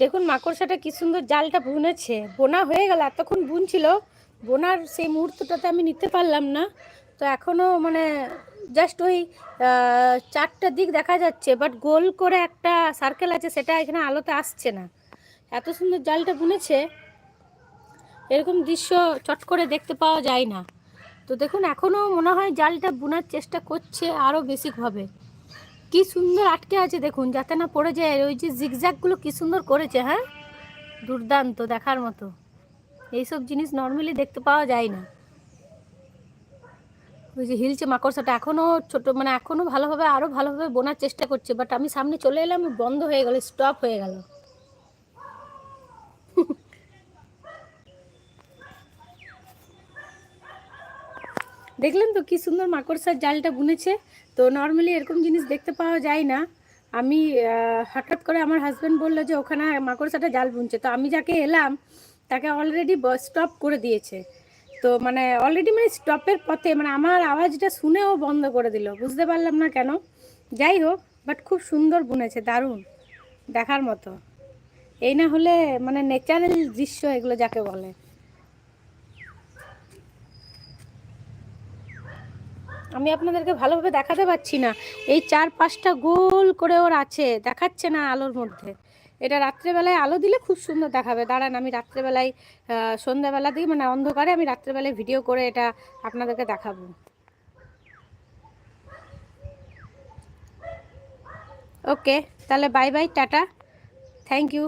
দেখুন মাকড়সাটা কি সুন্দর জালটা বুনেছে। বোনা হয়ে গেল, এতক্ষণ বুনছিল। বোনার সেই মুহূর্তটাতে আমি নিতে পারলাম না। তো এখনও মানে জাস্ট ওই চারটা দিক দেখা যাচ্ছে বাট গোল করে একটা সার্কেল আছে, সেটা এখানে আলোতে আসছে না। এত সুন্দর জালটা বুনেছে, এরকম দৃশ্য চট করে দেখতে পাওয়া যায় না। তো দেখুন, এখনও মনে হয় জালটা বোনার চেষ্টা করছে আরও বেশিভাবে কি সুন্দর আটকে আছে দেখুন, যাতে না পড়ে যায়। ওই যে জিগজ্যাগগুলো কি সুন্দর করেছে হ্যাঁ? দুর্দান্ত দেখার মতো। এইসব জিনিস নর্মালি দেখতে পাওয়া যায় না। ওই যে হিলছে মাকড়সাটা এখনও ছোটো মানে এখনও ভালোভাবে আরও ভালোভাবে বোনার চেষ্টা করছে বাট আমি সামনে চলে এলাম, বন্ধ হয়ে গেল স্টপ হয়ে গেল। দেখলেন তো কি সুন্দর মাকড়সার জালটা বুনেছে? তো নর্মালি এরকম জিনিস দেখতে পাওয়া যায় না। আমি হঠাৎ করে আমার হাজব্যান্ড বলল যে, ওখানে মাকড়সাটা জাল বুনছে। তো আমি যাকে এলাম, তাকে অলরেডি স্টপ করে দিয়েছে। তো মানে অলরেডি মানে স্টপের পথে মানে আমার আওয়াজটা শুনেও বন্ধ করে দিল। বুঝতে পারলাম না কেন। যাই হোক বাট খুব সুন্দর বুনেছে, দারুণ। দেখার মতো। এই না হলে মানে ন্যাচারাল দৃশ্য এগুলো যাকে বলে। আমি আপনাদেরকে ভালোভাবে দেখাতে পাচ্ছি না। এই চার পাঁচটা গোল করে ওর আছে। দেখাচ্ছে না আলোর মধ্যে। এটা রাত্রেবেলায় আলো দিলে খুব সুন্দর দেখাবে। দাঁড়ান, আমি রাত্রেবেলায় সন্ধ্যাবেলা দিই মানে অন্ধকারে আমি রাত্রেবেলায় ভিডিও করে এটা আপনাদেরকে দেখাবো। ওকে তাহলে bye bye tata. Thank you